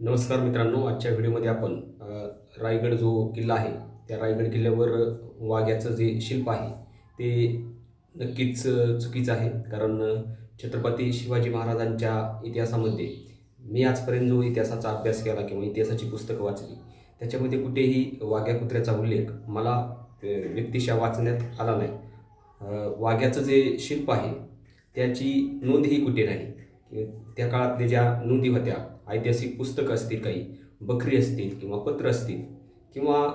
नमस्कार मित्रांनो आजच्या व्हिडिओमध्ये आपण रायगड जो किल्ला आहे त्या रायगड किल्ल्यावर वाघ्याचं जे शिल्प आहे ते नक्कीच चुकीचं आहे. कारण छत्रपती शिवाजी महाराजांच्या इतिहासामध्ये मी आजपर्यंत जो इतिहासाचा अभ्यास केला किंवा इतिहासाची पुस्तकं वाचली त्याच्यामध्ये कुठेही वाघ्या कुत्र्याचा उल्लेख मला व्यक्तिशा व्यक्तिशः वाचण्यात आला नाही. वाघ्याचं जे शिल्प आहे त्याची नोंदही कुठे नाही. त्या काळातल्या ज्या नोंदी होत्या ऐतिहासिक पुस्तकं असतील काही बकरी असतील किंवा पत्र असतील किंवा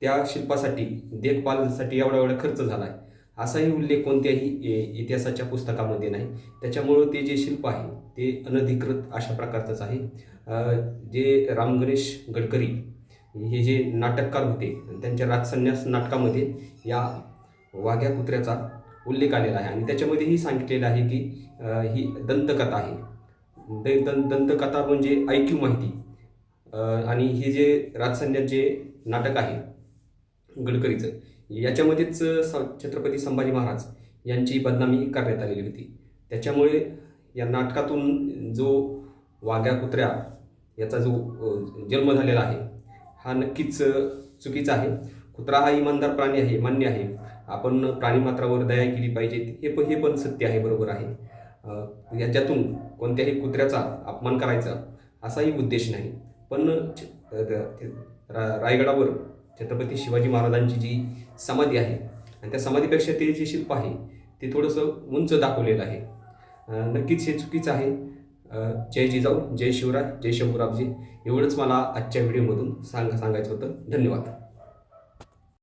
त्या शिल्पासाठी देखभालसाठी एवढा एवढा खर्च झाला आहे असाही उल्लेख कोणत्याही ए- इतिहासाच्या पुस्तकामध्ये नाही. त्याच्यामुळं ते जे शिल्प आहे ते अनधिकृत अशा प्रकारचंच आहे. जे राम गणेश गडकरी हे जे नाटककार होते त्यांच्या राजसन्यास नाटकामध्ये या वाघ्या कुत्र्याचा उल्लेख आलेला आहे. आणि त्याच्यामध्येही सांगितलेलं आहे की ही दंतकथा आहे. द दं दंतकथा म्हणजे ऐक्यू माहिती. आणि हे जे राजसन्यात जे नाटक आहे गडकरीचं याच्यामध्येच स छत्रपती संभाजी महाराज यांची बदनामी करण्यात आलेली होती. त्याच्यामुळे या नाटकातून जो वाघ्या कुत्र्या याचा जो जन्म झालेला आहे हा नक्कीच चुकीचा आहे. कुत्रा हा इमानदार प्राणी आहे मान्य आहे. आपण प्राणीमात्रावर दया केली पाहिजे हे पण हे पण सत्य आहे बरोबर आहे. याच्यातून कोणत्याही कुत्र्याचा अपमान करायचा असाही उद्देश नाही. पण छ- द- रा- रायगडावर छत्रपती शिवाजी महाराजांची जी समाधी आहे आणि त्या समाधीपेक्षा ते जे शिल्प आहे ते थोडंसं उंच दाखवलेलं आहे. नक्कीच हे चुकीचं आहे. जय जिजाऊ जय शिवराज जय शंभूराबजी एवढंच मला आजच्या व्हिडिओमधून सांग सांगायचं होतं. धन्यवाद.